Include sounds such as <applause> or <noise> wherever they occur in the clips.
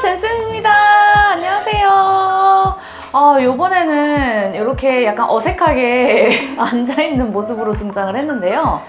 젠쌤입니다. 안녕하세요. 아, 요번에는 이렇게 약간 어색하게 <laughs> 앉아있는 모습으로 등장을 했는데요.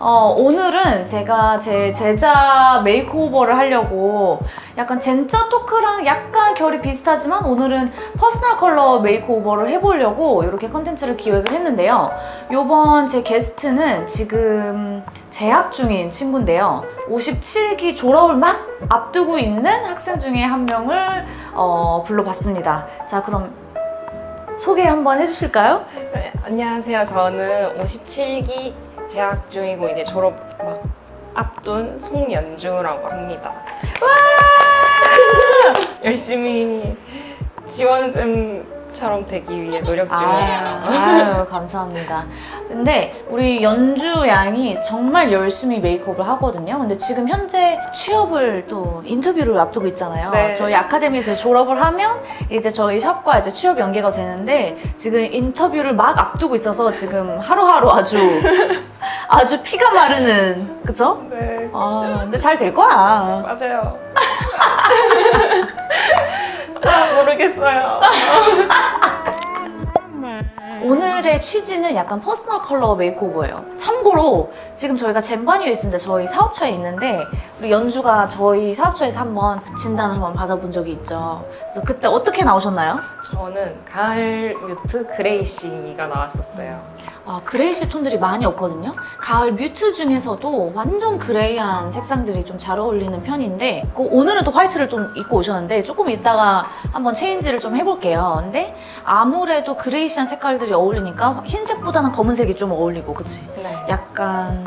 어, 오늘은 제가 제 제자 메이크오버를 하려고 약간 젠짜 토크랑 약간 결이 비슷하지만 오늘은 퍼스널 컬러 메이크오버를 해보려고 이렇게 컨텐츠를 기획을 했는데요. 요번 제 게스트는 지금 재학 중인 친구인데요. 57기 졸업을 막 앞두고 있는 학생 중에 한 명을 어, 불러봤습니다. 자, 그럼 소개 한번 해주실까요? 네, 안녕하세요. 저는 57기 재학 중이고 이제 졸업 막 앞둔 송연주라고 합니다. <laughs> 열심히 지원쌤 처럼 되기 위해 노력 중이에요. 아유, 감사합니다. 근데 우리 연주 양이 정말 열심히 메이크업을 하거든요. 근데 지금 현재 취업을 또 인터뷰를 앞두고 있잖아요. 네. 저희 아카데미에서 졸업을 하면 이제 저희 샵과 이제 취업 연계가 되는데 지금 인터뷰를 막 앞두고 있어서 지금 하루하루 아주 <laughs> 아주 피가 마르는 그쵸? 네, 아, 근데 잘 될 거야. 맞아요. <laughs> 아, 모르겠어요. 오늘의 취지는 약간 퍼스널 컬러 메이크오버예요. 참고로 지금 저희가 젠바니에 있는데 저희 사업처에 있는데 우리 연주가 저희 사업처에서 한번 진단을 한번 받아본 적이 있죠. 그래서 그때 어떻게 나오셨나요? 저는 가을 뮤트 그레이시가 나왔었어요. 아, 그레이시 톤들이 많이 없거든요. 가을 뮤트 중에서도 완전 그레이한 색상들이 좀 잘 어울리는 편인데 그 오늘은 또 화이트를 좀 입고 오셨는데 조금 이따가 한번 체인지를 좀 해볼게요. 근데 아무래도 그레이시한 색깔들이 어울리니까 흰색보다는 검은색이 좀 어울리고 그치? 네. 약간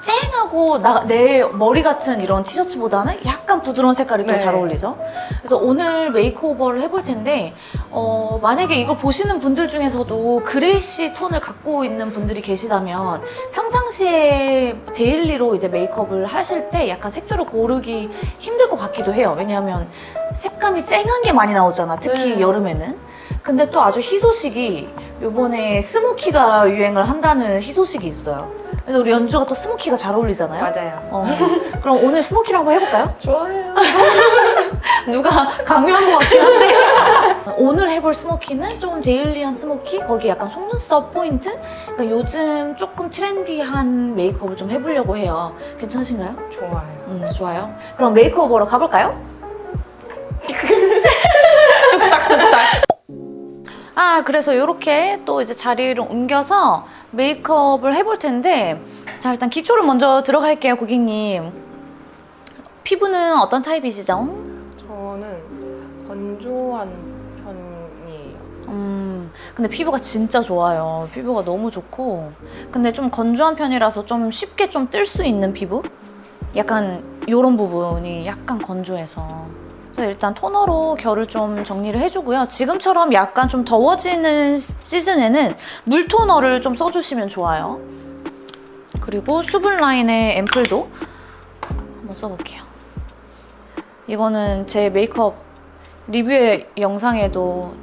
쨍하고 나, 내 머리 같은 이런 티셔츠보다는 약간 부드러운 색깔이 또 네. 잘 어울리죠. 그래서 오늘 메이크오버를 해볼 텐데 어, 만약에 이걸 보시는 분들 중에서도 그레이시 톤을 갖고 있는 분들이 계시다면 평상시에 데일리로 이제 메이크업을 하실 때 약간 색조를 고르기 힘들 것 같기도 해요. 왜냐하면 색감이 쨍한 게 많이 나오잖아. 특히 네. 여름에는. 근데 또 아주 희소식이 요번에 스모키가 유행을 한다는 희소식이 있어요. 그래서 우리 연주가 또 스모키가 잘 어울리잖아요. 맞아요. 어, 그럼 오늘 스모키를 한번 해볼까요? 좋아요. <laughs> 누가 강요한 것 같긴 한데 <laughs> 오늘 해볼 스모키는 조금 데일리한 스모키 거기 약간 속눈썹 포인트 그러니까 요즘 조금 트렌디한 메이크업을 좀 해보려고 해요 괜찮으신가요? 좋아요. 음 좋아요 그럼 메이크업으로 가볼까요? 아 그래서 이렇게 또 이제 자리를 옮겨서 메이크업을 해볼 텐데 자 일단 기초를 먼저 들어갈게요 고객님 피부는 어떤 타입이시죠? 저는 건조한 편이에요. 음, 근데 피부가 진짜 좋아요. 피부가 너무 좋고. 근데 좀 건조한 편이라서 좀 쉽게 좀 뜰 수 있는 피부? 약간 요런 부분이 약간 건조해서. 그래서 일단 토너로 결을 좀 정리를 해주고요. 지금처럼 약간 좀 더워지는 시즌에는 물 토너를 좀 써주시면 좋아요. 그리고 수분 라인의 앰플도 한번 써볼게요. 이거는 제 메이크업 리뷰의 영상에도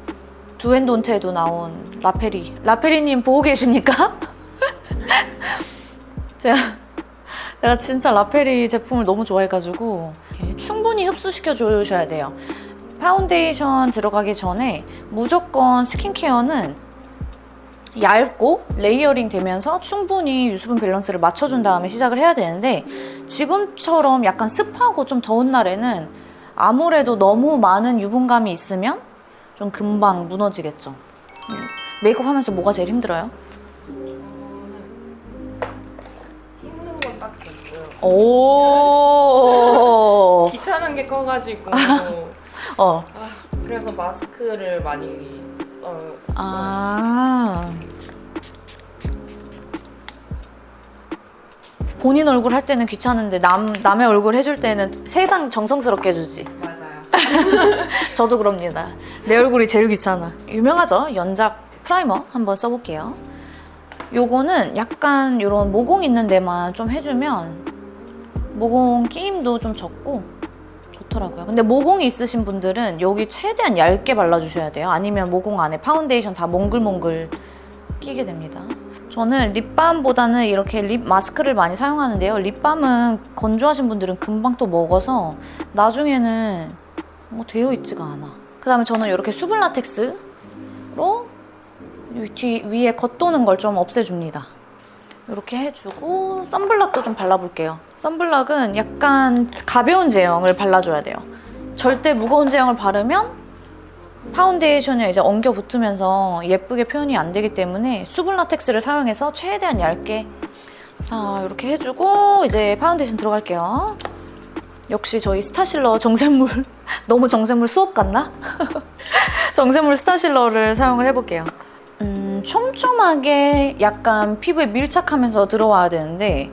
두앤돈트에도 나온 라페리. 라페리님 보고 계십니까? <laughs> 제가, 제가 진짜 라페리 제품을 너무 좋아해가지고 충분히 흡수시켜 주셔야 돼요. 파운데이션 들어가기 전에 무조건 스킨케어는 얇고 레이어링 되면서 충분히 유수분 밸런스를 맞춰준 다음에 시작을 해야 되는데 지금처럼 약간 습하고 좀 더운 날에는 아무래도 너무 많은 유분감이 있으면 좀 금방 무너지겠죠. 음, 메이크업 하면서 뭐가 제일 힘들어요? 오. <laughs> 귀찮은 게 커가지고 어. 아, 그래서 마스크를 많이 써, 써요. 아. 본인 얼굴 할 때는 귀찮은데 남 남의 얼굴 해줄 때는 세상 정성스럽게 해주지. 맞아요. <laughs> 저도 그럽니다. 내 얼굴이 제일 귀찮아. 유명하죠? 연작 프라이머 한번 써볼게요. 요거는 약간 이런 모공 있는 데만 좀 해주면 모공 끼임도 좀 적고 좋더라고요. 근데 모공이 있으신 분들은 여기 최대한 얇게 발라주셔야 돼요. 아니면 모공 안에 파운데이션 다 몽글몽글 끼게 됩니다. 저는 립밤보다는 이렇게 립 마스크를 많이 사용하는데요. 립밤은 건조하신 분들은 금방 또 먹어서 나중에는 뭐 되어 있지가 않아. 그 다음에 저는 이렇게 수분 라텍스로 위에 겉도는 걸 좀 없애줍니다. 이렇게 해주고 선블락도 좀 발라볼게요. 선블락은 약간 가벼운 제형을 발라줘야 돼요. 절대 무거운 제형을 바르면 파운데이션이 이제 엉겨 붙으면서 예쁘게 표현이 안 되기 때문에 수분 라텍스를 사용해서 최대한 얇게 자 이렇게 해주고 이제 파운데이션 들어갈게요. 역시 저희 스타실러 정샘물 <laughs> 너무 정샘물 수업 같나? <laughs> 정샘물 스타실러를 사용을 해볼게요. 음, 촘촘하게 약간 피부에 밀착하면서 들어와야 되는데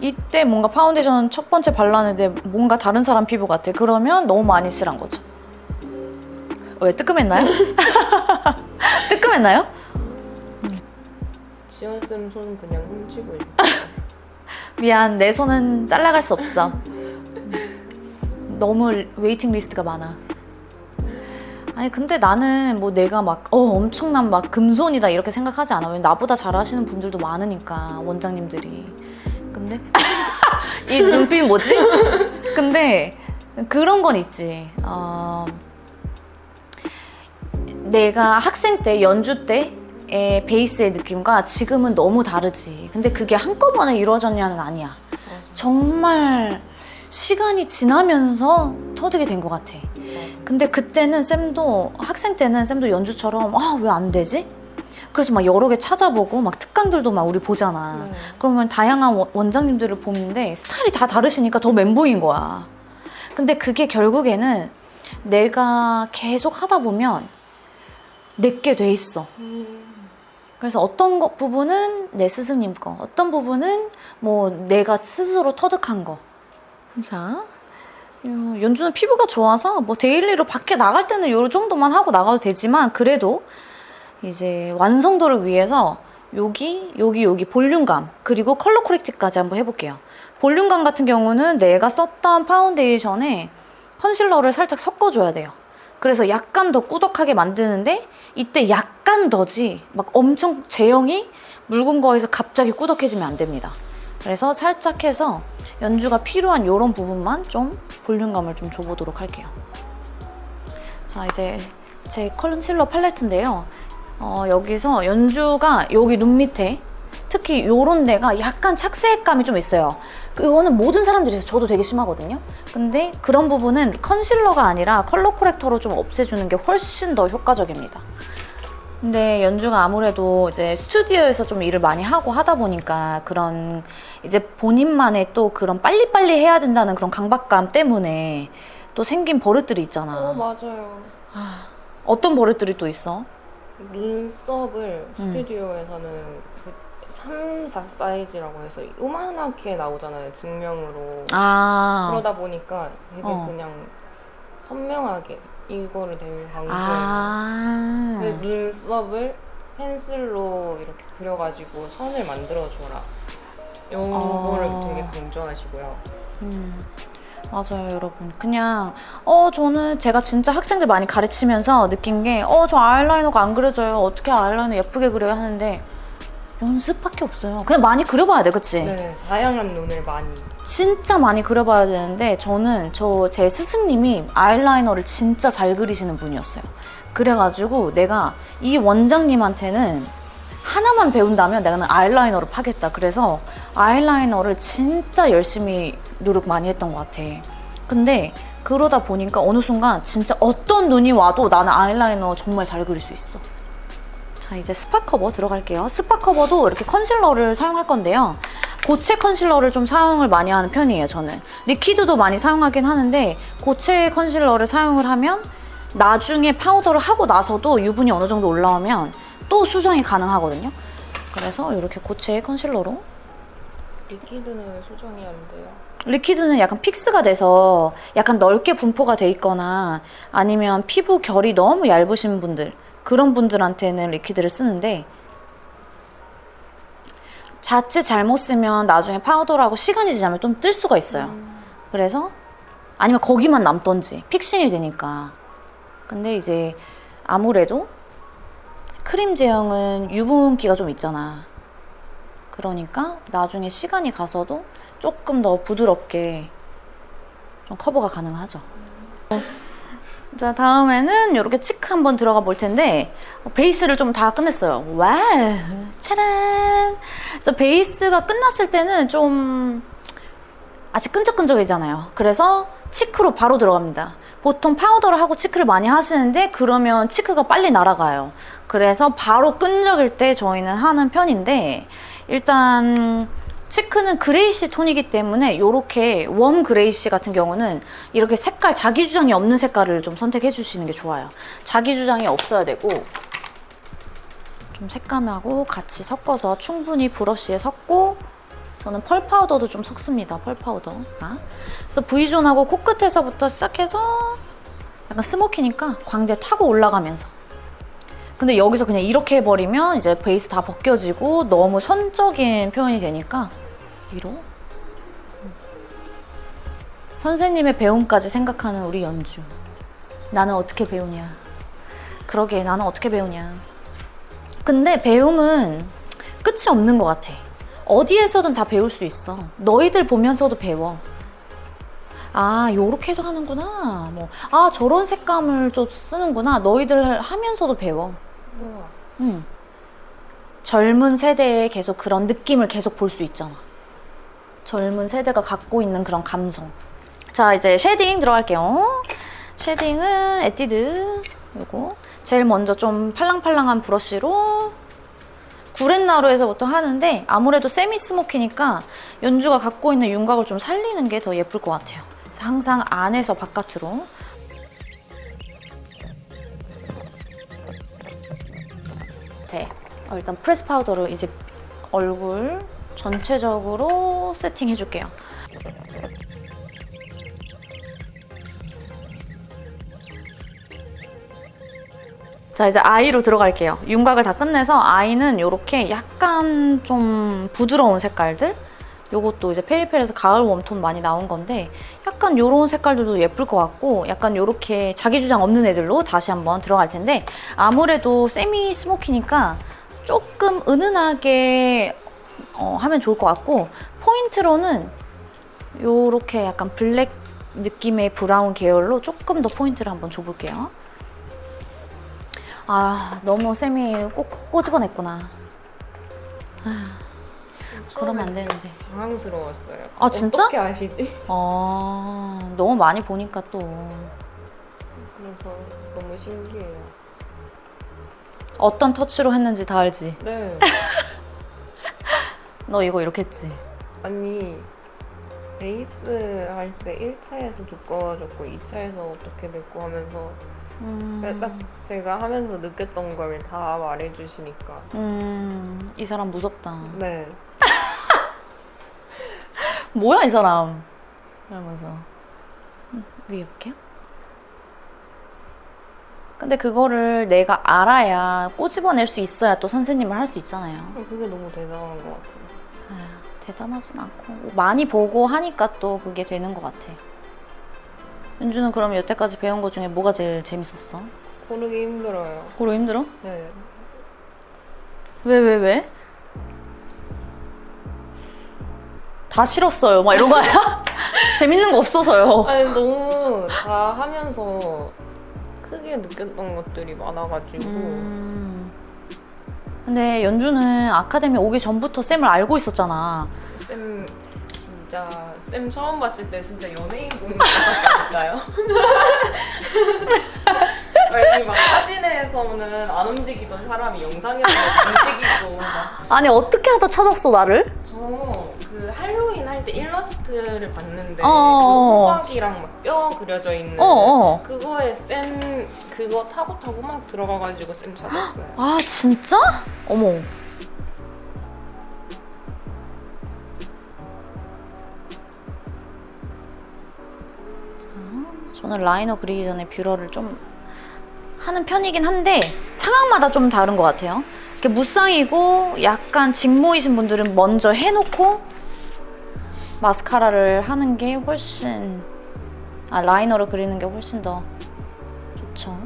이때 뭔가 파운데이션 첫 번째 발랐는데 뭔가 다른 사람 피부 같아. 그러면 너무 많이 칠한 거죠. 왜 뜨끔했나요? <laughs> 뜨끔했나요? 지연 쌤손 그냥 훔치고 있고. <laughs> 미안, 내 손은 잘라갈 수 없어. <laughs> 너무 웨이팅 리스트가 많아. 아니 근데 나는 뭐 내가 막 어, 엄청난 막 금손이다 이렇게 생각하지 않아. 왜 나보다 잘하시는 분들도 많으니까 원장님들이. 근데 <laughs> 이 눈빛 뭐지? 근데 그런 건 있지. 어, 내가 학생 때 연주 때 의 베이스의 느낌과 지금은 너무 다르지. 근데 그게 한꺼번에 이루어졌냐는 아니야. 정말 시간이 지나면서 터득이 된 것 같아. 근데 그때는 쌤도 학생 때는 쌤도 연주처럼 아 왜 안 되지? 그래서 막 여러 개 찾아보고 막 특강들도 막 우리 보잖아. 네. 그러면 다양한 원- 원장님들을 보는데 스타일이 다 다르시니까 더 멘붕인 거야. 근데 그게 결국에는 내가 계속 하다 보면 내게 돼 있어. 그래서 어떤 거, 부분은 내 스승님 거, 어떤 부분은 뭐 내가 스스로 터득한 거. 자, 요, 연주는 피부가 좋아서 뭐 데일리로 밖에 나갈 때는 요 정도만 하고 나가도 되지만 그래도 이제 완성도를 위해서 여기, 여기, 여기 볼륨감 그리고 컬러 코렉트까지 한번 해볼게요. 볼륨감 같은 경우는 내가 썼던 파운데이션에 컨실러를 살짝 섞어줘야 돼요. 그래서 약간 더 꾸덕하게 만드는데 이때 약간 더지 막 엄청 제형이 묽은 거에서 갑자기 꾸덕해지면 안 됩니다. 그래서 살짝 해서 연주가 필요한 이런 부분만 좀 볼륨감을 좀 줘보도록 할게요. 자 이제 제 컨실러 팔레트인데요. 어, 여기서 연주가 여기 눈 밑에 특히 요런 데가 약간 착색감이 좀 있어요. 그거는 모든 사람들이 있어요. 저도 되게 심하거든요. 근데 그런 부분은 컨실러가 아니라 컬러 코렉터로 좀 없애주는 게 훨씬 더 효과적입니다. 근데 연주가 아무래도 이제 스튜디오에서 좀 일을 많이 하고 하다 보니까 그런 이제 본인만의 또 그런 빨리빨리 해야 된다는 그런 강박감 때문에 또 생긴 버릇들이 있잖아. 어 맞아요. 어떤 버릇들이 또 있어? 눈썹을 음. 스튜디오에서는 그 3, 4 사이즈라고 해서 요만하게 나오잖아요 증명으로 아. 그러다 보니까 되게 어. 그냥 선명하게 이거를 되게 강조해요 아. 그 눈썹을 펜슬로 이렇게 그려가지고 선을 만들어줘라 요거를 어. 되게 강조하시고요 음, 맞아요, 여러분. 그냥, 어, 저는 제가 진짜 학생들 많이 가르치면서 느낀 게, 어, 저 아이라이너가 안 그려져요. 어떻게 아이라이너 예쁘게 그려요? 하는데, 연습밖에 없어요. 그냥 많이 그려봐야 돼, 그치? 네, 다양한 눈을 많이 진짜 많이 그려봐야 되는데, 저는 저 제 스승님이 아이라이너를 진짜 잘 그리시는 분이었어요. 그래가지고 내가 이 원장님한테는 하나만 배운다면 내가는 아이라이너를 파겠다. 그래서 아이라이너를 진짜 열심히 노력 많이 했던 것 같아. 근데 그러다 보니까 어느 순간 진짜 어떤 눈이 와도 나는 아이라이너 정말 잘 그릴 수 있어. 자, 이제 스파 커버 들어갈게요. 스파 커버도 이렇게 컨실러를 사용할 건데요. 고체 컨실러를 좀 사용을 많이 하는 편이에요, 저는. 리퀴드도 많이 사용하긴 하는데, 고체 컨실러를 사용을 하면 나중에 파우더를 하고 나서도 유분이 어느 정도 올라오면 또 수정이 가능하거든요. 그래서 이렇게 고체 컨실러로 리퀴드는 소정이 안 돼요 리퀴드는 약간 픽스가 돼서 약간 넓게 분포가 돼 있거나 아니면 피부 결이 너무 얇으신 분들 그런 분들한테는 리퀴드를 쓰는데 자칫 잘못 쓰면 나중에 파우더라고 시간이 지나면 좀 뜰 수가 있어요. 그래서 아니면 거기만 남던지 픽싱이 되니까. 근데 이제 아무래도 크림 제형은 유분기가 좀 있잖아. 그러니까 나중에 시간이 가서도 조금 더 부드럽게 좀 커버가 가능하죠. 자, 다음에는 이렇게 치크 한번 들어가 볼 텐데, 어, 베이스를 좀 다 끝냈어요. 와우, 짜란! 그래서 베이스가 끝났을 때는 좀 아직 끈적끈적이잖아요. 그래서 치크로 바로 들어갑니다. 보통 파우더를 하고 치크를 많이 하시는데, 그러면 치크가 빨리 날아가요. 그래서 바로 끈적일 때 저희는 하는 편인데, 일단, 치크는 그레이시 톤이기 때문에 이렇게 웜 그레이시 같은 경우는 이렇게 색깔 자기 주장이 없는 색깔을 좀 선택해 주시는 게 좋아요. 자기 주장이 없어야 되고 좀 색감하고 같이 섞어서 충분히 브러쉬에 섞고 저는 펄 파우더도 좀 섞습니다. 펄 파우더. 아. 그래서 V존하고 코끝에서부터 시작해서 약간 스모키니까 광대 타고 올라가면서 근데 여기서 그냥 이렇게 해버리면 이제 베이스 다 벗겨지고 너무 선적인 표현이 되니까 위로? 선생님의 배움까지 생각하는 우리 연주. 나는 어떻게 배우냐? 그러게 나는 어떻게 배우냐? 근데 배움은 끝이 없는 것 같아. 어디에서든 다 배울 수 있어. 너희들 보면서도 배워. 아 요렇게도 하는구나. 뭐 아 저런 색감을 좀 쓰는구나. 너희들 하면서도 배워. 우와. 음. 젊은 세대에 계속 그런 느낌을 계속 볼 수 있잖아. 젊은 세대가 갖고 있는 그런 감성. 자, 이제 쉐딩 들어갈게요. 쉐딩은 에뛰드 요거. 제일 먼저 좀 팔랑팔랑한 브러쉬로 구렛나루에서부터 하는데 아무래도 세미 스모키니까 연주가 갖고 있는 윤곽을 좀 살리는 게 더 예쁠 것 같아요. 항상 안에서 바깥으로 돼. 어, 일단 프레스 파우더를 이제 얼굴 전체적으로 세팅해 줄게요. 자 이제 아이로 들어갈게요. 윤곽을 다 끝내서 아이는 이렇게 약간 좀 부드러운 색깔들 요것도 이제 페리페리에서 가을 웜톤 많이 나온 건데 약간 요런 색깔들도 예쁠 것 같고 약간 요렇게 자기 주장 없는 애들로 다시 한번 들어갈 텐데 아무래도 세미 스모키니까 조금 은은하게 어, 하면 좋을 것 같고 포인트로는 요렇게 약간 블랙 느낌의 브라운 계열로 조금 더 포인트를 한번 줘볼게요. 아 너무 세미 꼭 꼬집어냈구나. 아, 그러면 안 되는데. 당황스러웠어요. 아, 진짜? 어떻게 아시지? 아 너무 많이 보니까 또 그래서 너무 신기해요. 어떤 터치로 했는지 다 알지. 네. <laughs> 너 이거 이렇게 했지. 아니 베이스 할 때 1차에서 두꺼워졌고 2차에서 어떻게 됐고 하면서 음, 딱 제가 하면서 느꼈던 걸 다 말해주시니까 음, 이 사람 무섭다. 네 <laughs> 뭐야 이 사람. 이러면서 음, 위에 볼게요. 근데 그거를 내가 알아야 꼬집어낼 수 있어야 또 선생님을 할 수 있잖아요. 그게 너무 대단한 것 같아요. 대단하진 않고 많이 보고 하니까 또 그게 되는 것 같아. 연주는 그럼 여태까지 배운 것 중에 뭐가 제일 재밌었어? 고르기 힘들어요. 고르 힘들어? 네. 왜, 왜, 왜? 다 싫었어요. 막 이런 거 아니야? <laughs> 재밌는 거 없어서요. 아니 너무 다 하면서 크게 느꼈던 것들이 많아가지고 음. 근데 연주는 아카데미 오기 전부터 쌤을 알고 있었잖아. 쌤 진짜 쌤 처음 봤을 때 진짜 연예인 보는 것 같다니까요. 아니 <laughs> 막 사진에서는 안 움직이던 사람이 영상에서 움직이고 막 아니, 어떻게 하다 찾았어, 나를? 저 그 할로윈 할 때 일러스트를 봤는데 어어어. 그 호박이랑 막 뼈 그려져 있는 어, 어. 그거에 쌤 그거 타고 타고 막 들어가가지고 쌤 찾았어요. 아, 진짜? 어머. 자, 저는 라이너 그리기 전에 뷰러를 좀 하는 편이긴 한데 상황마다 좀 다른 것 같아요. 이렇게 무쌍이고 약간 직모이신 분들은 먼저 해놓고 마스카라를 하는 게 훨씬 아 라이너를 그리는 게 훨씬 더 좋죠.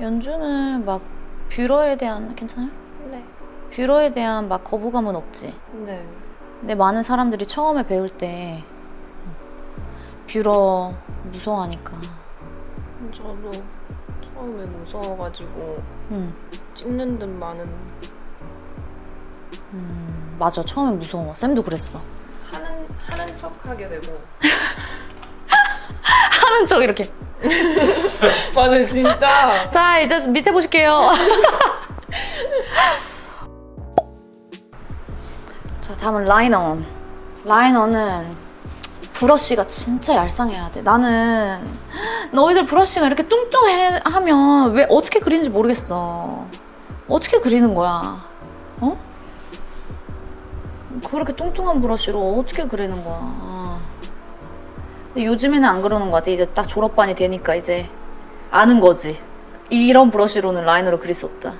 연주는 막 뷰러에 대한 괜찮아요? 네. 뷰러에 대한 막 거부감은 없지. 네. 근데 많은 사람들이 처음에 배울 때 뷰러 무서워하니까. 저도 처음에 무서워가지고 응. 찍는 듯 마는 음, 맞아. 처음에 무서워. 쌤도 그랬어. 하는 하는 척 하게 되고 <laughs> 하는 척 이렇게. <laughs> 맞아요 진짜 <laughs> 자, 이제 밑에 보실게요. 자, 다음은 라이너. 라이너는 브러쉬가 진짜 얄쌍해야 돼. 나는 너희들 브러쉬가 이렇게 뚱뚱하면 왜 어떻게 그리는지 모르겠어. 어떻게 그리는 거야? 어? 그렇게 뚱뚱한 브러쉬로 어떻게 그리는 거야? 근데 요즘에는 안 그러는 것 같아. 이제 딱 졸업반이 되니까 이제 아는 거지. 이런 브러쉬로는 라이너를 그릴 수 없다.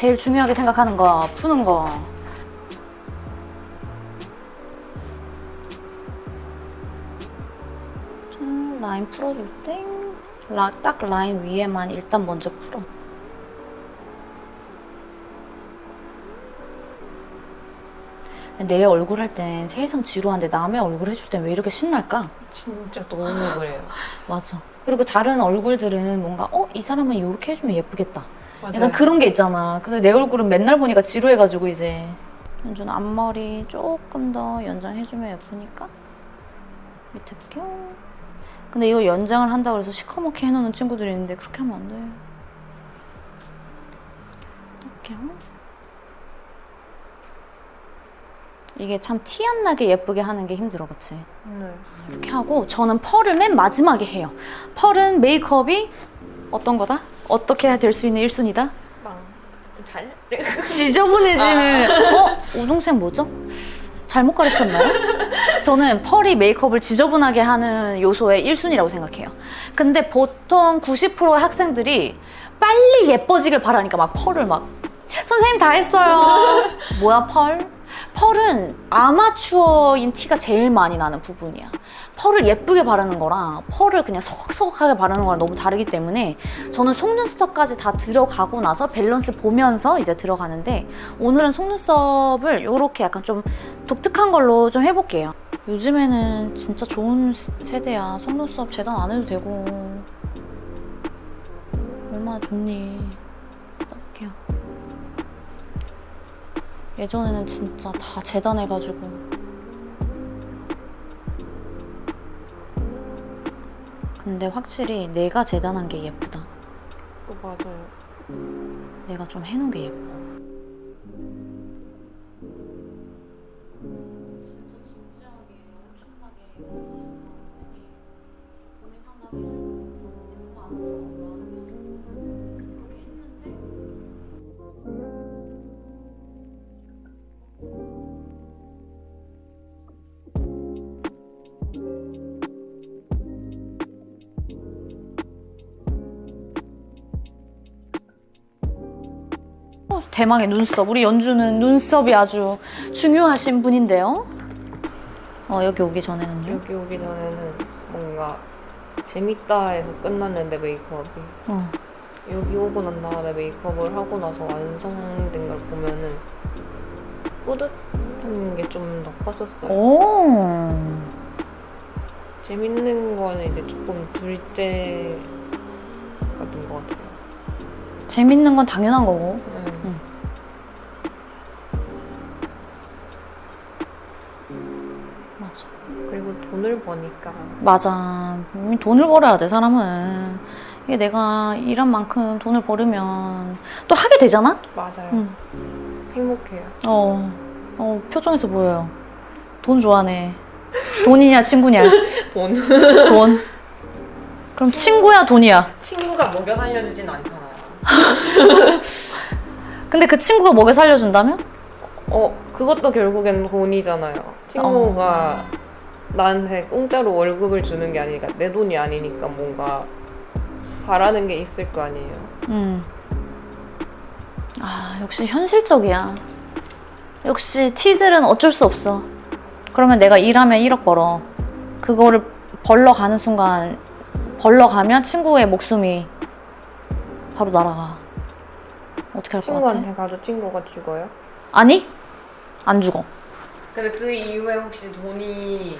제일 중요하게 생각하는 거, 푸는 거. 자, 라인 풀어줄 때, 라, 딱 라인 위에만 일단 먼저 풀어. 내 얼굴 할 땐 세상 지루한데 남의 얼굴 해줄 땐 왜 이렇게 신날까? 진짜 너무 그래요 맞아. 그리고 다른 얼굴들은 뭔가, 어, 이 사람은 이렇게 해주면 예쁘겠다. 약간 그런 게 있잖아. 근데 내 얼굴은 맨날 보니까 지루해가지고 이제. 연준 앞머리 조금 더 연장해주면 예쁘니까. 밑에 볼게요. 근데 이거 연장을 한다고 해서 시커멓게 해놓는 친구들이 있는데 그렇게 하면 안 돼. 이렇게. 이게 참 티 안 나게 예쁘게 하는 게 힘들어, 그치? 네. 이렇게 하고 저는 펄을 맨 마지막에 해요. 펄은 메이크업이 어떤 거다? 어떻게 될수 있는 1순위다? 빵잘 <laughs> <laughs> 지저분해지는 어? 우동생 뭐죠? 잘못 가르쳤나요? <laughs> 저는 펄이 메이크업을 지저분하게 하는 요소의 1순위라고 생각해요. 근데 보통 90%의 학생들이 빨리 예뻐지길 바라니까 막 펄을 막 선생님 다 했어요. 뭐야 펄? 펄은 아마추어인 티가 제일 많이 나는 부분이야. 펄을 예쁘게 바르는 거랑 펄을 그냥 소각소각하게 바르는 거랑 너무 다르기 때문에 저는 속눈썹까지 다 들어가고 나서 밸런스 보면서 이제 들어가는데 오늘은 속눈썹을 이렇게 약간 좀 독특한 걸로 좀 해볼게요. 요즘에는 진짜 좋은 세- 세대야. 속눈썹 재단 안 해도 되고 얼마나 좋니. 어떡해요. 예전에는 진짜 다 재단해가지고 근데 확실히 내가 재단한 게 예쁘다. 어, 맞아요 내가 좀 해놓은 게 예뻐. 대망의 눈썹. 우리 연주는 눈썹이 아주 중요하신 분인데요. 어, 여기 오기 전에는요. 여기 오기 전에는 뭔가 재밌다 해서 끝났는데 메이크업이 어. 여기 오고 난 다음에 메이크업을 하고 나서 완성된 걸 보면은 뿌듯한 게 좀 더 컸었어요. 오. 재밌는 거는 이제 조금 둘째가 된 것 같아요. 재밌는 건 당연한 거고. 네. 맞 돈을 버니까 맞아. 음, 돈을 벌어야 돼, 사람은. 이게 내가 일한 만큼 돈을 벌으면 또 하게 되잖아? 맞아요. 응. 행복해요. 어. 어, 표정에서 보여요. 돈 좋아하네. 돈이냐, 친구냐? <laughs> 돈. 돈. 그럼 친구 야, 돈이야? 친구가 먹여 살려주진 않잖아요. <laughs> 근데 그 친구가 먹여 살려준다면? 어, 그것도 결국엔 돈이잖아요. 친구가 나한테 공짜로 월급을 주는 게 아니니까 내 돈이 아니니까 뭔가 바라는 게 있을 거 아니에요. 음. 아, 역시 현실적이야. 역시 티들은 어쩔 수 없어. 그러면 내가 일하면 1억 벌어. 그거를 벌러 가는 순간, 벌러 가면 친구의 목숨이 바로 날아가. 어떻게 할 것 같아? 친구한테 가도 친구가 죽어요? 아니? 안 죽어. 근데 그 이후에 혹시 돈이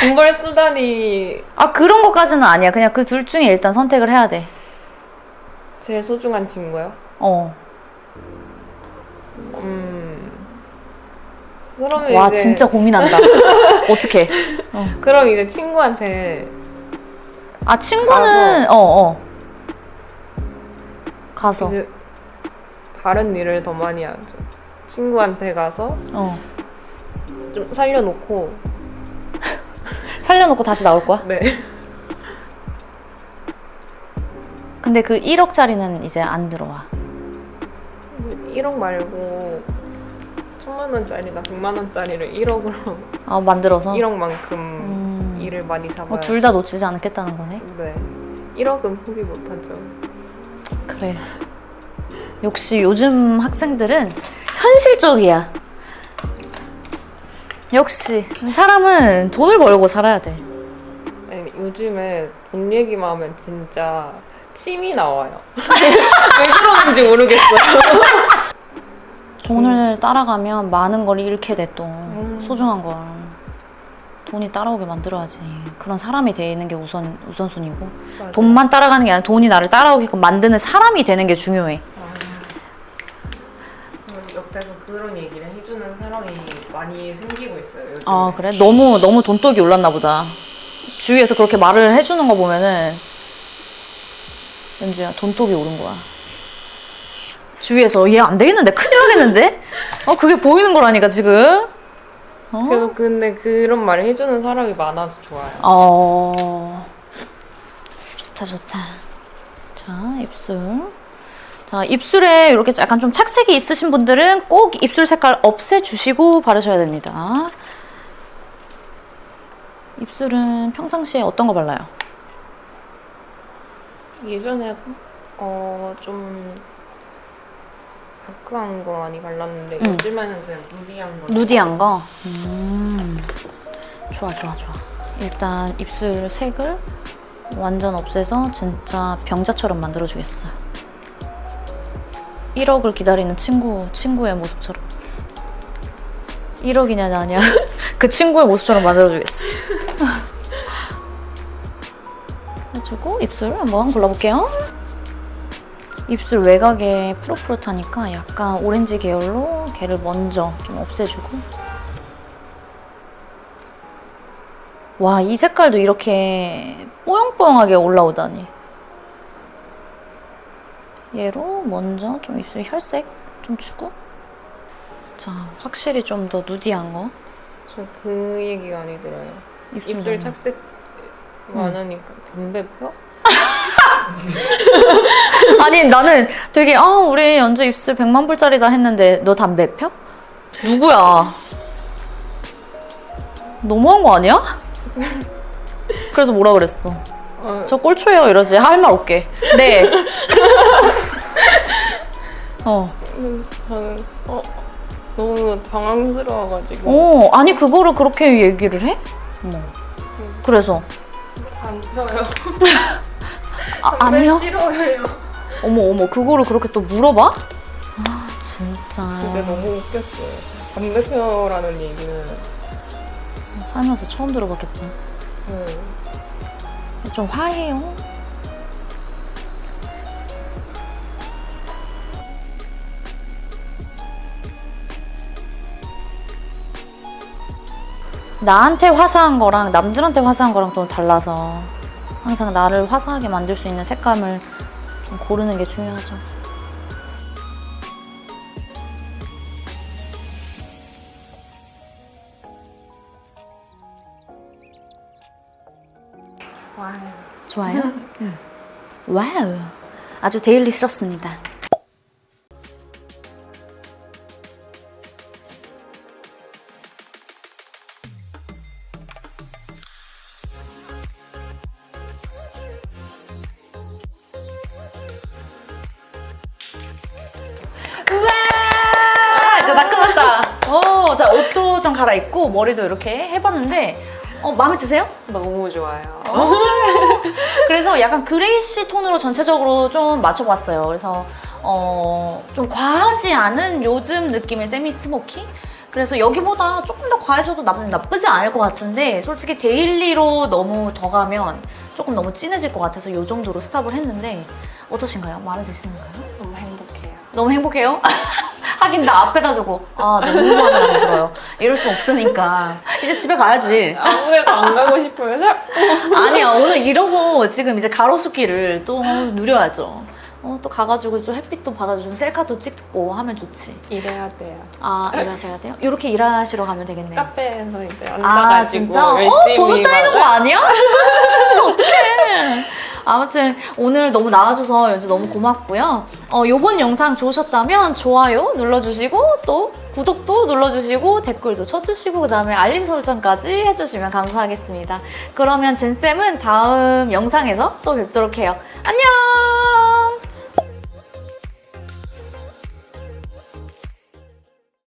돈벌 <laughs> 수단이 아, 그런 것까지는 아니야. 그냥 그 둘 중에 일단 선택을 해야 돼. 제일 소중한 친구요? 어. 음. 그러면 와, 이제 진짜 고민한다. <laughs> 어떻게? 그럼 이제 친구한테 아, 친구는, 어, 어. 가서. 이제 다른 일을 더 많이 하죠. 친구한테 가서 어. 좀 살려놓고 <laughs> 살려놓고 다시 나올 거야? 네. 근데 그 1억짜리는 이제 안 들어와. 1억 말고 천만 원짜리나 백만 원짜리를 1억으로 아, 만들어서? 1억만큼 음. 일을 많이 잡아요. 어, 둘 다 놓치지 않겠다는 거네. 네. 1억은 포기 못하죠. 그래. 역시 요즘 학생들은 현실적이야. 역시 사람은 돈을 벌고 살아야 돼. 아니, 요즘에 돈 얘기만 하면 진짜 침이 나와요. <laughs> 왜 그러는지 모르겠어요. 돈을 따라가면 많은 걸 잃게 돼 또. 음. 소중한 걸. 돈이 따라오게 만들어야지. 그런 사람이 되는 게 우선 우선순위고. 맞아요. 돈만 따라가는 게 아니라 돈이 나를 따라오게끔 만드는 사람이 되는 게 중요해. 옆에서 그런 얘기를 해주는 사람이 많이 생기고 있어요. 요즘에. 아 그래? 너무 너무 돈독이 올랐나 보다. 주위에서 그렇게 말을 해주는 거 보면은 연주야 돈독이 오른 거야. 주위에서 얘 안 되겠는데 큰일 나겠는데? 어 그게 보이는 거라니까 지금. 어? 그래서 근데 그런 말을 해주는 사람이 많아서 좋아요. 어 좋다 좋다. 자 입술. 자 입술에 이렇게 약간 좀 착색이 있으신 분들은 꼭 입술 색깔 없애주시고 바르셔야 됩니다. 입술은 평상시에 어떤 거 발라요? 예전에 어 좀 다크한 거 많이 발랐는데 응. 요즘에는 그냥 누디한 거. 누디한 거? 음, 좋아, 좋아, 좋아. 일단 입술 색을 완전 없애서 진짜 병자처럼 만들어주겠어. 1억을 기다리는 친구, 친구의 모습처럼. 1억이냐, 아니야. <laughs> 그 친구의 모습처럼 만들어주겠어. <laughs> 해주고 입술 한번 골라볼게요. 입술 외곽에 푸릇푸릇하니까 약간 오렌지 계열로 걔를 먼저 좀 없애주고 와 이 색깔도 이렇게 뽀용뽀용하게 올라오다니 얘로 먼저 좀 입술 혈색 좀 주고 자 확실히 좀 더 누디한 거 저 그 얘기 많이 들어요. 입술, 입술 너무- 착색 많으니까 담배 펴? <laughs> 아니 나는 되게 아 우리 연주 입술 100만 불짜리다 했는데 너 담배 펴? 누구야? 너무한 거 아니야? 그래서 뭐라 그랬어? 어, 저 꼴초예요 이러지 할 말 없게 네 <laughs> 어. 저는 어 너무 당황스러워가지고 어 아니 그거를 그렇게 얘기를 해? 어머. 그래서 안 펴요. 아, <laughs> 아니요 싫어해요. 어머 어머 그거를 그렇게 또 물어봐? 아 진짜 근데 너무 웃겼어요. 담배 펴라는 얘기는 살면서 처음 들어봤겠다 음, 좀 화해요 나한테 화사한 거랑 남들한테 화사한 거랑 또 달라서 항상 나를 화사하게 만들 수 있는 색감을 좀 고르는 게 중요하죠. 와우. 좋아요? <laughs> 응. 와우. 아주 데일리스럽습니다. 아, 진짜 끝났다. 어, 자, 옷도 좀 갈아입고 머리도 이렇게 해봤는데 어, 마음에 드세요? 너무 좋아요. <laughs> 그래서 약간 그레이시 톤으로 전체적으로 좀 맞춰봤어요. 그래서 어, 좀 과하지 않은 요즘 느낌의 세미 스모키? 그래서 여기보다 조금 더 과해져도 나, 나쁘지 않을 것 같은데 솔직히 데일리로 너무 더 가면 조금 너무 진해질 것 같아서 이 정도로 스탑을 했는데 어떠신가요? 마음에 드시는가요? 너무 행복해요. 너무 행복해요? <laughs> 하긴 나 앞에다 두고 아 너무 마음에 안 들어요. 이럴 수 없으니까 이제 집에 가야지. 아무데도 안 가고 싶어요. 샵. 아니야 오늘 이러고 지금 이제 가로수길을 또 누려야죠. 어, 또 가가지고 좀 햇빛도 받아주고 좀 셀카도 찍고 하면 좋지. 일해야 돼요. 아 일하셔야 돼요? 이렇게 일하시러 가면 되겠네요. 카페에서 이제 아 앉아가지고 진짜? 어 열심히 번호 따이는 막- 거 아니야? <laughs> 어떡해. 아무튼 오늘 너무 나와줘서 연주 너무 고맙고요. 어, 요번 영상 좋으셨다면 좋아요 눌러주시고 또 구독도 눌러주시고 댓글도 쳐주시고 그 다음에 알림 설정까지 해주시면 감사하겠습니다. 그러면 젠쌤은 다음 영상에서 또 뵙도록 해요. 안녕!